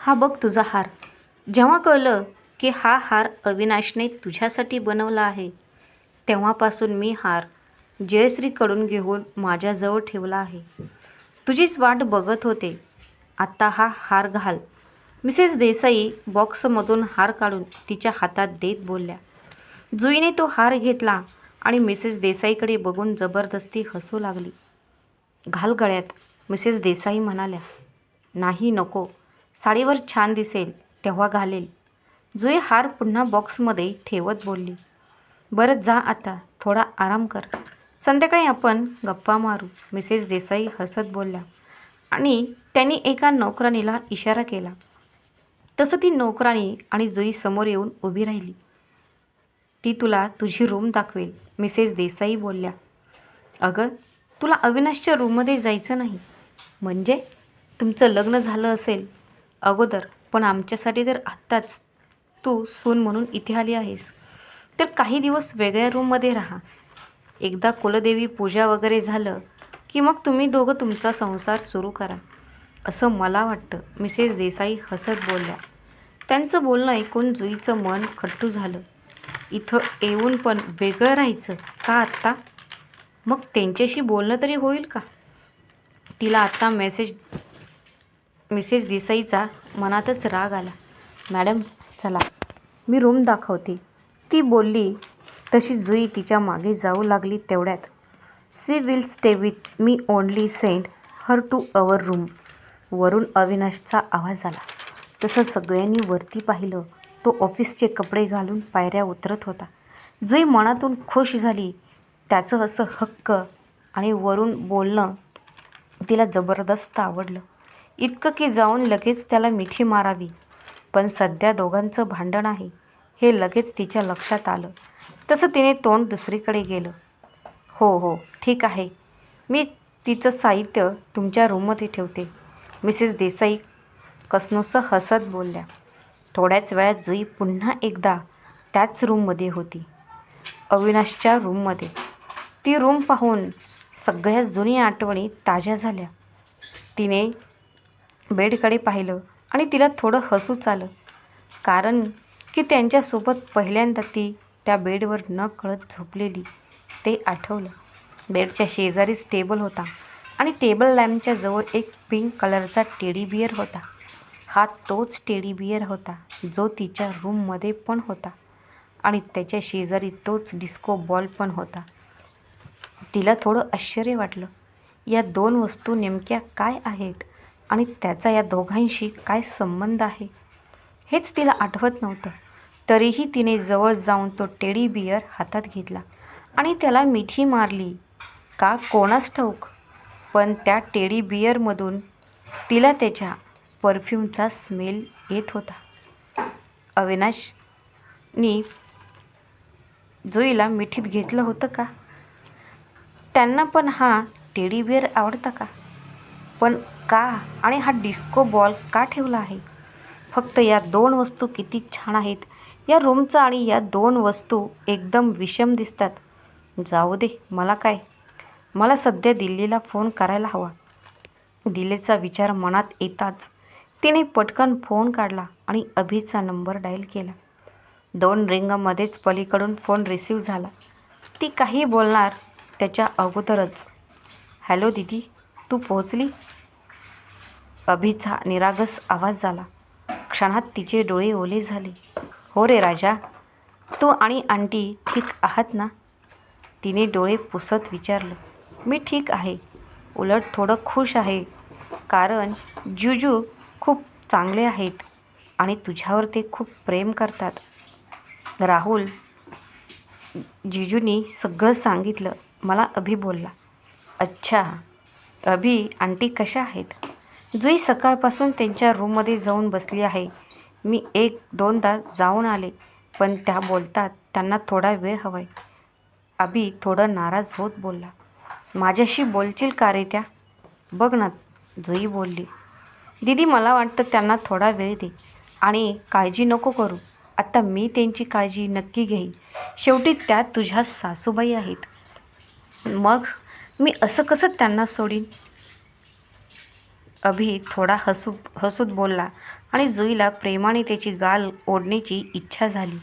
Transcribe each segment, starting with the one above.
हा बघ तुझा हार. जेव्हा कळलं की हा हार अविनाशने तुझ्यासाठी बनवला आहे तेव्हापासून मी हार जयश्रीकडून घेऊन माझ्याजवळ ठेवला आहे. तुझीच वाट बघत होते. आत्ता हा हार घाल. मिसेस देसाई बॉक्समधून हार काढून तिच्या हातात देत बोलल्या. जुईने तो हार घेतला आणि मिसेस देसाईकडे बघून जबरदस्ती हसू लागली. घाल गळ्यात मिसेस देसाई म्हणाल्या. नाही नको. साडीवर छान दिसेल तेव्हा घालेल. जुई हार पुन्हा बॉक्समध्ये ठेवत बोलली. बरं जा आता थोडा आराम कर. संध्याकाळी आपण गप्पा मारू मिसेस देसाई हसत बोलल्या. आणि त्यांनी एका नोकरानीला इशारा केला. तसं ती नोकरानी आणि जुई समोर येऊन उभी राहिली. ती तुला तुझी रूम दाखवेल मिसेस देसाई बोलल्या. अगं तुला अविनाशच्या रूममध्ये जायचं नाही. म्हणजे? तुमचं लग्न झालं असेल अगोदर. पण आमच्यासाठी तर आत्ताच. तू सून म्हणून इथे आली आहेस. तर काही दिवस वेगळ्या रूममध्ये राहा. एकदा कुलदेवी पूजा वगैरे झालं की मग तुम्ही दोघं तुमचा संसार सुरू करा. असं मला वाटतं. मिसेस देसाई हसत बोलल्या. त्यांचं बोलणं ऐकून जुईचं मन खट्टू झालं. इथं येऊन पण वेगळं राहायचं का आत्ता? मग त्यांच्याशी बोलणं तरी होईल का? तिला आत्ता मेसेज मिसेस देसाईचा मनातच राग आला. मॅडम चला. मी रूम दाखवते. ती बोलली तशी जुई तिच्यामागे जाऊ लागली तेवढ्यात. She will stay with me only send her to our room. वरून अविनाशचा आवाज आला. तसं सगळ्यांनी वरती पाहिलं तो ऑफिसचे कपडे घालून पायऱ्या उतरत होता. जुई मनातून खुश झाली. त्याचं असं हक्क आणि वरून बोलणं तिला जबरदस्त आवडलं. इतकं की जाऊन लगेच त्याला मिठी मारावी. पण सध्या दोघांचं भांडण आहे हे लगेच तिच्या लक्षात आलं. तसं तिने तोंड दुसरीकडे गेलं. हो हो ठीक आहे. मी तिचं साहित्य तुमच्या रूममध्ये ठेवते. मिसेस देसाई कसनोसं हसत बोलल्या. थोड्याच वेळात जुई पुन्हा एकदा त्याच रूममध्ये होती. अविनाशच्या रूममध्ये. ती रूम पाहून सगळ्या जुनी आठवणी ताज्या झाल्या. तिने बेडकडे पाहिलं आणि तिला थोडं हसूच आलं. कारण की त्यांच्यासोबत पहिल्यांदा ती त्या बेडवर न कळत झोपलेली ते आठवलं. बेडच्या शेजारीच टेबल होता आणि टेबल लॅम्पच्या जवळ एक पिंक कलरचा टेडी बियर होता. हा तोच टेडी बियर होता जो तिच्या रूममध्ये पण होता आणि त्याच्या शेजारी तोच डिस्को बॉल पण होता. तिला थोडं आश्चर्य वाटलं या दोन वस्तू नेमक्या काय आहेत? आणि त्याचा या दोघांशी काय संबंध आहे? हेच तिला आठवत नव्हतं. तरीही तिने जवळ जाऊन तो टेडी बियर हातात घेतला आणि त्याला मिठी मारली. का कोणास ठाऊक पण त्या टेडी बियरमधून तिला त्याच्या परफ्यूमचा स्मेल येत होता. अविनाशनी जुईला मिठीत घेतलं होतं का? त्यांना पण हा टेडी बियर आवडता का? पण का आणि हा डिस्को बॉल का ठेवला आहे? फक्त या दोन वस्तू किती छान आहेत. या रूमचा आणि या दोन वस्तू एकदम विषम दिसतात. जाऊ दे मला काय? मला सध्या दिल्लीला फोन करायला हवा. दिल्लीचा विचार मनात येताच तिने पटकन फोन काढला आणि अभिचा नंबर डायल केला. दोन रिंगमध्येच पलीकडून फोन रिसीव झाला. ती काही बोलणार त्याच्या अगोदरच. हॅलो दीदी. तू पोहोचली? अभिचा निरागस आवाज झाला. क्षणात तिचे डोळे ओले झाले. हो रे राजा तू आणि आंटी ठीक आहात ना? तिने डोळे पुसत विचारलं. मी ठीक आहे. उलट थोडं खुश आहे. कारण जुजू खूप चांगले आहेत आणि तुझ्यावर ते खूप प्रेम करतात. राहुल जिजूनी सगळं सांगितलं. मला अभि बोलला. अच्छा अभी आंटी कशा आहेत? जुई सकाळपासून त्यांच्या रूममध्ये जाऊन बसली आहे. मी एक दोनदा जाऊन आले पण त्या बोलतात त्यांना थोडा वेळ हवा आहे थोडं नाराज होत बोलला. माझ्याशी बोलशील का रे त्या? बघ ना जुई बोलली. दीदी मला वाटतं त्यांना थोडा वेळ दे आणि काळजी नको करू. आत्ता मी त्यांची काळजी नक्की घेईन. शेवटी त्या तुझ्या सासूबाई आहेत. मग? मी असं कसं त्यांना सोडीन? अभि थोडा हसू हसूत बोलला आणि जुईला प्रेमाने त्याची गाल ओढण्याची इच्छा झाली.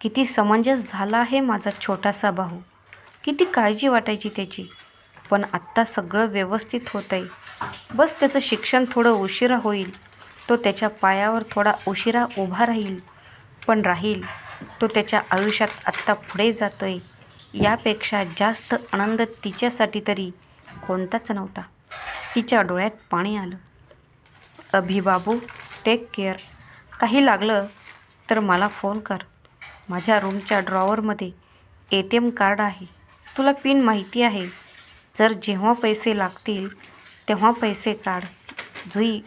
किती समंजस झाला आहे माझा छोटासा भाऊ. किती काळजी वाटायची त्याची. पण आत्ता सगळं व्यवस्थित होतं आहे बस त्याचं शिक्षण थोडं उशिरा होईल. तो त्याच्या पायावर थोडा उशिरा उभा राहील. पण राहील. तो त्याच्या आयुष्यात आत्ता पुढे जातो आहे यापेक्षा जास्त आनंद तिच्यासाठी तरी कोणताच नव्हता. तिच्या डोळ्यात पाणी आलं. अभिबाबू टेक केअर काही लागलं तर मला फोन कर. माझ्या रूमच्या ड्रॉवरमध्ये ए टी एम कार्ड आहे. तुला पिन माहिती आहे. जर जेव्हा पैसे लागतील तेव्हा पैसे काढ. जुई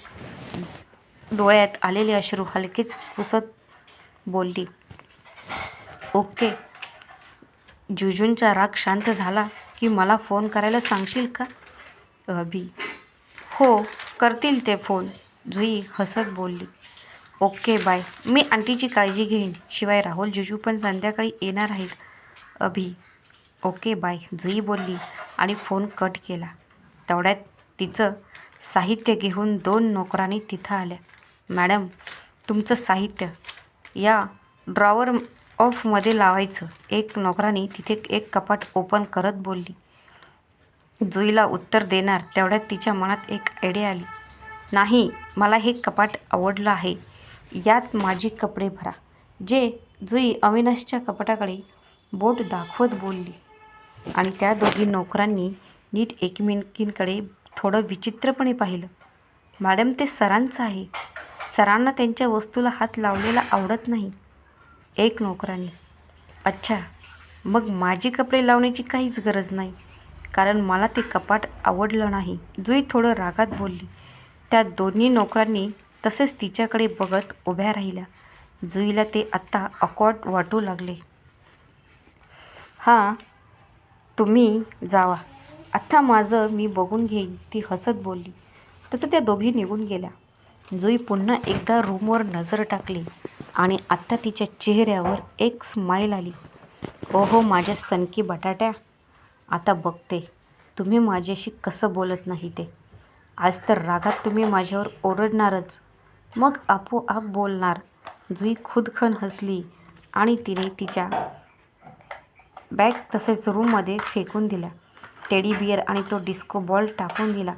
डोळ्यात आलेले अश्रू हलकेच पुसत बोलली. ओके. जुजूंचा राग शांत झाला की मला फोन करायला सांगशील का? अभि. हो करतील ते फोन जुई हसत बोलली. Okay bye. मी आंटीची काळजी घेईन. शिवाय राहुल जुजू पण संध्याकाळी येणार आहेत. अभि. ओके बाय जुई बोलली आणि फोन कट केला. तेवढ्यात तिचं साहित्य घेऊन दोन नोकरांनी तिथं आल्या. मॅडम तुमचं साहित्य या ड्रॉवर ऑफमध्ये लावायचं. एक नोकराने तिथे एक कपाट ओपन करत बोलली. जुईला उत्तर देणार तेवढ्यात तिच्या मनात एक आयडिया आली. नाही मला हे कपाट आवडलं आहे. यात माझी कपडे भरा. जे जुई अविनाशच्या कपाटाकडे बोट दाखवत बोलली. आणि त्या दोघी नोकरांनी नीट एकमेकींकडे थोडं विचित्रपणे पाहिलं. मॅडम ते सरांचं आहे. सरांना त्यांच्या वस्तूला हात लावलेला आवडत नाही. एक नोकराने. अच्छा मग माझी कपडे लावण्याची काहीच गरज नाही. कारण मला ते कपाट आवडलं नाही. जुई थोडं रागात बोलली. त्या दोन्ही नोकरांनी तसेच तिच्याकडे बघत उभ्या राहिल्या. जुईला ते आत्ता अकॉर्ड वाटू लागले. हां तुम्ही जावा. आत्ता माझं मी बघून घेईन ती हसत बोलली. तसं त्या दोघी निघून गेल्या. जुई पुन्हा एकदा रूमवर नजर टाकली. आणि आत्ता तिच्या चेहऱ्यावर एक स्माईल आली. ओहो माझ्या सनकी बटाट्या. आता बघते तुम्ही माझ्याशी कसं बोलत नाही ते. आज तर रागात तुम्ही माझ्यावर ओरडणारच. मग आपोआप बोलणार. जुई खुदखन हसली आणि तिने तिच्या बॅग तसेच रूममध्ये फेकून दिला टेडी बियर आणि तो डिस्को बॉल टाकून दिला.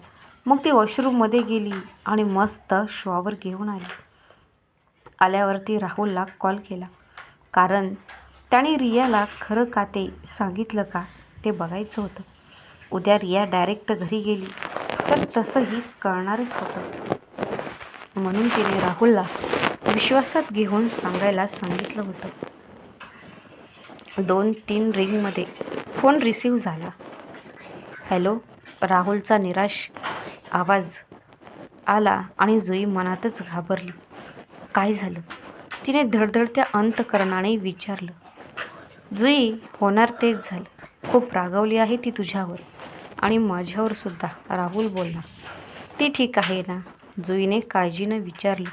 मग ती वॉशरूममध्ये गेली आणि मस्त शॉवर घेऊन आली. आल्यावरती राहुलला कॉल केला. कारण त्याने रियाला खरं का ते सांगितलं का ते बघायचं होतं. उद्या रिया डायरेक्ट घरी गेली. तर तसंही कळणारच होतं. म्हणून तिने राहुलला विश्वासात घेऊन सांगायला सांगितलं होतं. दोन तीन रिंगमध्ये फोन रिसीव झाला. हॅलो राहुलचा निराश आवाज आला आणि जुई मनातच घाबरली. काय झालं? तिने धडधडत्या अंतकरणाने विचारलं जुई होणार तेच झालं. खूप रागवली आहे ती तुझ्यावर. आणि माझ्यावर सुद्धा. राहुल बोलला ती ठीक आहे ना? जुईने काळजीनं विचारलं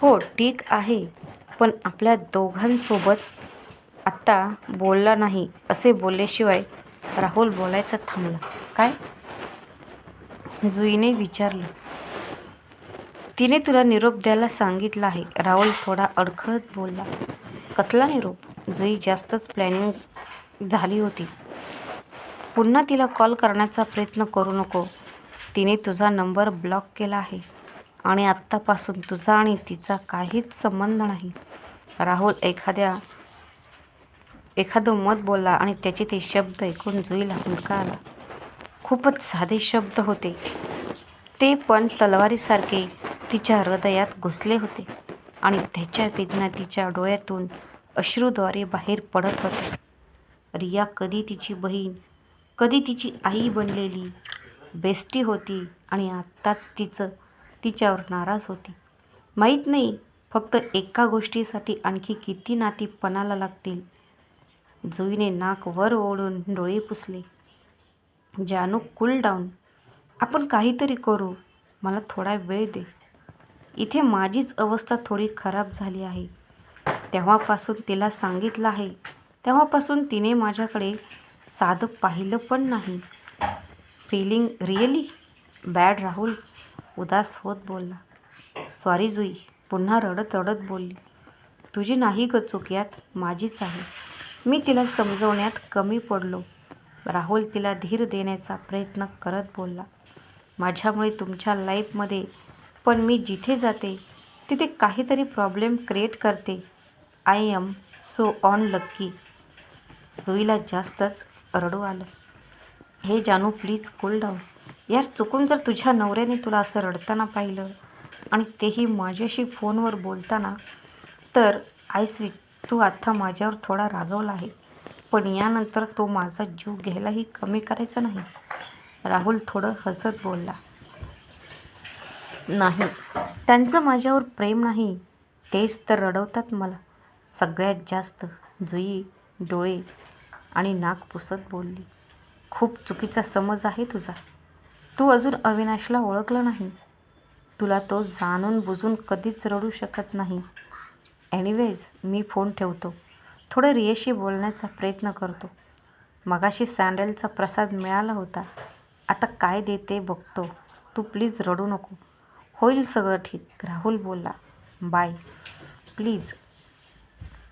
हो ठीक आहे पण आपल्या दोघांसोबत आत्ता बोलला नाही असे बोलल्याशिवाय राहुल बोलायचं थांबला. काय? जुईने विचारलं तिने तुला निरोप द्यायला सांगितलं आहे. राहुल थोडा अडखळत बोलला. कसला निरोप? जुई जास्तच प्लॅनिंग झाली होती. पुन्हा तिला कॉल करण्याचा प्रयत्न करू नको. तिने तुझा नंबर ब्लॉक केला आहे. आणि आत्तापासून तुझा आणि तिचा काहीच संबंध नाही. राहुल एखाद्या एखादं मत बोलला आणि त्याचे ते शब्द ऐकून जुईला हुंदका आला. खूपच साधे शब्द होते. ते पण तलवारीसारखे तिच्या हृदयात घुसले होते आणि त्याच्या वेदना तिच्या डोळ्यातून अश्रूद्वारे बाहेर पडत होते रिया कधी तिची बहीण कधी तिची आई बनलेली बेस्टी होती आणि आत्ताच तिचं तिच्यावर नाराज होती. माहीत नाही फक्त एका गोष्टीसाठी आणखी किती नाती पणाला लागतील. जुईने नाक वर ओढून डोळे पुसले. जानू कूल डाऊन आपण काहीतरी करू. मला थोडा वेळ दे. इथे माझीच अवस्था थोडी खराब झाली आहे. तेव्हापासून तिला सांगितलं आहे. तेव्हापासून तिने माझ्याकडे साधं पाहिलं पण नाही. Feeling really bad Rahul. उदास होत बोलला. सॉरी जुई. पुन्हा रडत रडत बोलली. तुझी नाही ग चूक यात. माझीच आहे. मी तिला समजवण्यात कमी पडलो. राहुल तिला धीर देण्याचा प्रयत्न करत बोलला. माझ्यामुळे तुमच्या लाईफमध्ये पण मी जिथे जाते तिथे काहीतरी प्रॉब्लेम क्रिएट करते. I am so unlucky जुईला जास्तच रडू आलं. हे जानू प्लीज कूल डाऊन यार चुकून जर तुझ्या नवऱ्याने तुला असं रडताना पाहिलं आणि तेही माझ्याशी फोनवर बोलताना तर आय स्वी तू आत्ता माझ्यावर थोडा रागवला आहे. पण यानंतर तो माझा जीव घ्यायलाही कमी करायचा नाही. राहुल थोडं हसत बोलला. नाही. त्यांचं माझ्यावर प्रेम नाही. तेच तर रडवतात मला. सगळ्यात जास्त जुई डोळे आणि नाक पुसत बोलली. खूप चुकीचा समज आहे तुझा. तू अजून अविनाशला ओळखलं नाही. तुला तो जाणून बुजून कधीच रडू शकत नाही. एनिवेज मी फोन ठेवतो. थोडं रियेशी बोलण्याचा प्रयत्न करतो. मगाशी सँडलचा प्रसाद मिळाला होता. आता काय देते बघतो. तू प्लीज रडू नको. होईल सगळं ठीक. राहुल बोलला बाय प्लीज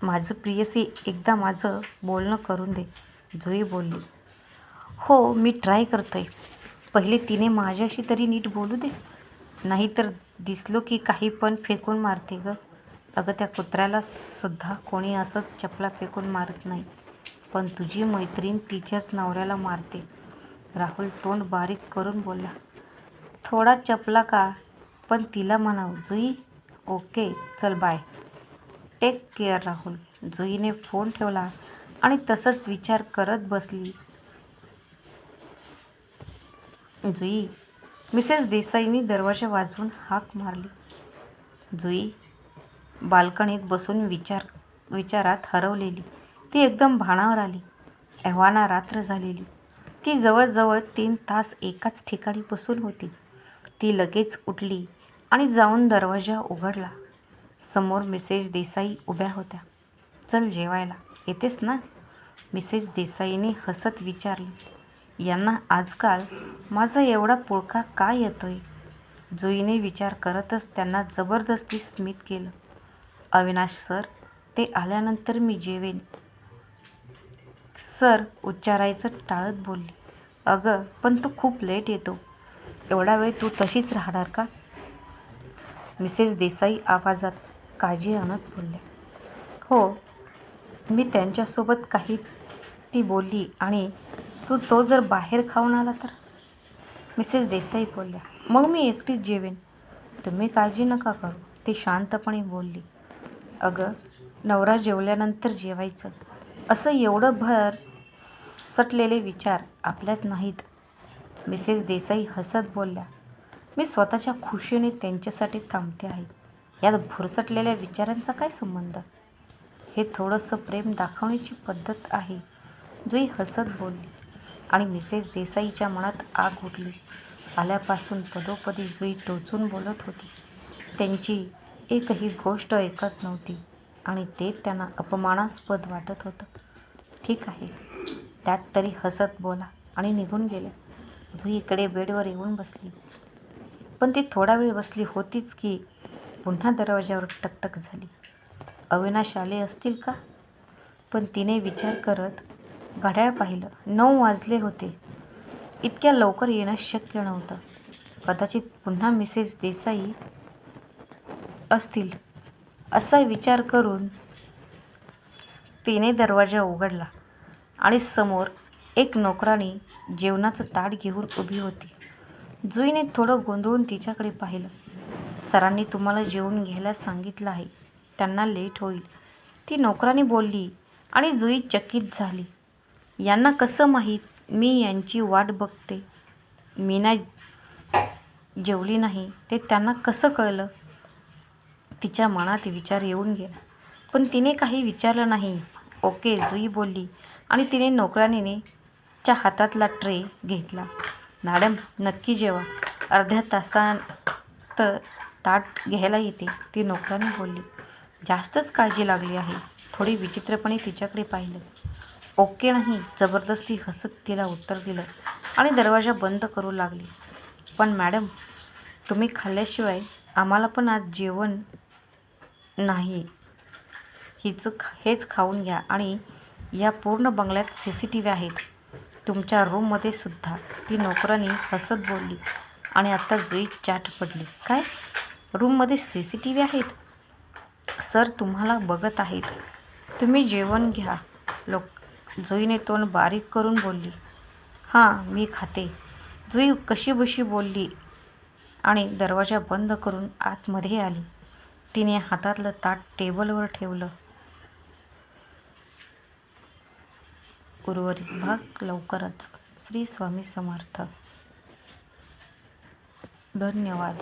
माझं प्रियसी एकदा माझं बोलणं करून दे जुई बोलली. हो मी ट्राय करतो आहे पहिले तिने माझ्याशी तरी नीट बोलू दे. नाहीतर दिसलो की काही पण फेकून मारते ग. अगं त्या कुत्र्याला सुद्धा कोणी असंच चपला फेकून मारत नाही. पण तुझी मैत्रीण तिच्याच नवऱ्याला मारते. राहुल तोंड बारीक करून बोलला थोडा चपला का? पण तिला म्हणावं जुई ओके चल bye. Take care Rahul. जुईने phone ठेवला आणि तसंच विचार करत बसली. जुई मिसेस देसाईंनी दरवाजा वाजवून हाक मारली. जुई बाल्कनीत बसून विचार विचारात हरवलेली. ती एकदम भाणावर आली. एव्हाना रात्र झालेली. ती जवळजवळ तीन तास एकाच ठिकाणी बसून होती. ती लगेच उठली. आणि जाऊन दरवाजा उघडला. समोर मिसेस देसाई उभ्या होत्या. चल जेवायला. येतेस ना? मिसेस देसाईने हसत विचारले. यांना आजकाल माझा एवढा पुळका का येतोय? जुईने विचार करतच त्यांना जबरदस्ती स्मित केलं. अविनाश सर ते आल्यानंतर मी जेवेन. सर उच्चारायचं टाळत बोलली. अगं पण तू खूप लेट येतो. एवढा वेळ तू तशीच राहणार का? मिसेस देसाई आवाजात काळजी आणत बोलल्या हो मी त्यांच्यासोबत काही ती बोलली आणि तू तो जर बाहेर खाऊन आला तर? मिसेस देसाई बोलल्या मग मी एकटीच जेवेन. तुम्ही काळजी नका करू ती शांतपणे बोलली. अगं नवरा जेवल्यानंतर जेवायचं. असं एवढं भर सटलेले विचार आपल्यात नाहीत. मिसेस देसाई हसत बोलल्या. मी स्वतःच्या खुशीने त्यांच्यासाठी थांबते आहे. यात भुरसटलेल्या विचारांचा काय संबंध? हे थोडंसं प्रेम दाखवण्याची पद्धत आहे. जुई हसत बोलली आणि मिसेस देसाईच्या मनात आग उठली. आल्यापासून पदोपदी जुई टोचून बोलत होती. त्यांची एकही गोष्ट ऐकत नव्हती आणि ते त्यांना अपमानास्पद वाटत होतं. ठीक आहे. त्यात तरी हसत बोला आणि निघून गेल्या. जुईकडे बेडवर येऊन बसली. पण ती थोडा वेळ बसली होतीच की पुन्हा दरवाजावर टकटक झाली. अविनाश आले असतील का? पण तिने विचार करत घड्याळ पाहिलं. नऊ वाजले होते. इतक्या लवकर येणं शक्य नव्हतं. कदाचित पुन्हा मिसेस देसाई असतील असा विचार करून तिने दरवाजा उघडला आणि समोर एक नोकरानी जेवणाचं ताट घेऊन उभी होती. जुईने थोडं गोंधळून तिच्याकडे पाहिलं. सरांनी तुम्हाला जेवून घ्यायला सांगितलं आहे. त्यांना लेट होईल. ती नोकरानी बोलली आणि जुई चकित झाली. यांना कसं माहीत? मी यांची वाट बघते. मीना जेवली नाही. ते त्यांना कसं कळलं? तिच्या मनात विचार येऊन गेला. पण तिने काही विचारलं नाही. ओके जुई बोलली आणि तिने नोकरानीने च्या हातातला ट्रे घेतला. मॅडम नक्की जेवा. अर्ध्या तासात ताट घ्यायला येते. ती नोकराने बोलली जास्तच काळजी लागली आहे. थोडी विचित्रपणे तिच्याकडे पाहिलं. ओके नाही. जबरदस्ती हसत तिला उत्तर दिलं आणि दरवाजा बंद करू लागली. पण मॅडम तुम्ही खाल्ल्याशिवाय आम्हाला पण आज जेवण नाही. हिचं हेच खाऊन घ्या आणि या पूर्ण बंगल्यात सी सी टी व्ही आहेत. तुमच्या रूममध्ये सुद्धा. ती नोकरानी हसत बोलली आणि आत्ता जुई चाट पडली. काय? रूममध्ये सी सी टी व्ही आहेत? सर तुम्हाला बघत आहेत. तुम्ही जेवण घ्या. लोक जुईने तोंड बारीक करून बोलली. हां मी खाते. जुई कशीबशी बोलली आणि दरवाजा बंद करून आतमध्ये आली. तिने हातातलं ताट टेबलवर ठेवलं. उर्वरित भाग लवकरच. श्री स्वामी समर्थ. धन्यवाद.